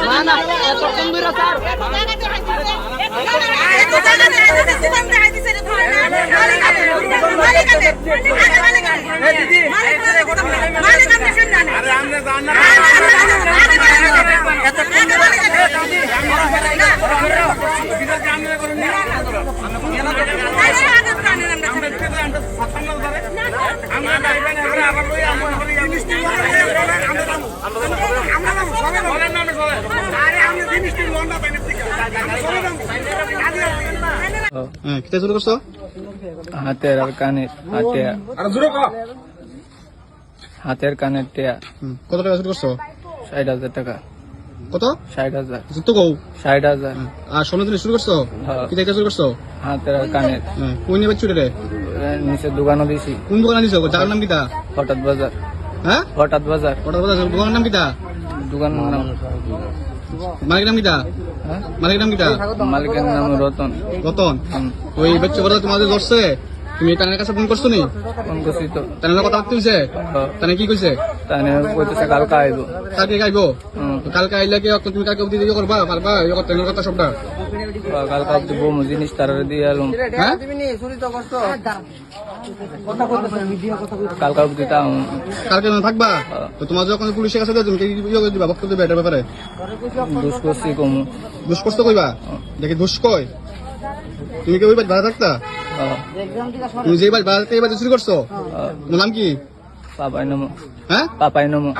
না না এতক্ষণ ধরে স্যার কিতা শুরু করছ হাতের আর কানের হাতে হাতের কানের টিয়া। কত টাকা শুরু করছ? ষাট হাজার টাকা। কত? ষাট হাজার। তো কও। ষাট হাজার। আর সোনা জিনিস শুরু করছ? হ্যাঁ। কিতা কিতা শুরু করছ? হাতের হ্যাঁ কোন নেবে চুরে রে? নিচে দোকানও দিছি। কোন দোকানে দিছো? জায়গার নাম কিতা? হঠাৎ বাজার। হ্যাঁ? হঠাৎ বাজার। কটা কথা দোকানের নাম কিতা? দোকান নাম মালিকের নাম কিতা? হ্যাঁ? মালিকের নাম কিতা? মালিকের নাম রতন। রতন? ওই বাচ্চা বড় তোমাদের ধরছে? তুমি তানের কাছে ফোন করছ নি? ফোন করছি তো। তানের কথা বলতে হইছে। তানে কি কইছে? তাই কইতেছে কালকে আইব। কালকে গাইবো কালকে আইলে কি তুমি কালকে অবধি করবা? পারবা? ইয়ে করতে এনের কথা সবটা কালকে অব্দি বউ জিনিস তারা দিয়ে এলাম হ্যাঁ? কালকে অব্দি তাও। কালকে থাকবা? তো তোমার যখন পুলিশের কাছে তুমি কি ইয়ে করে দিবা? বক্তব্য দিবা এটার ব্যাপারে? দুষ করছি কমু কইবা? দেখি দুষ কয় তুমি কি ওই বাড়ি ভাড়া থাকতা? হ্যাঁ, তুমি যে বাড়ি ভাড়া থাকতে এই বাড়ি চুরি করছ? হ্যাঁ। নাম কি? পাপাই নমো হ্যাঁ পাপাই নমো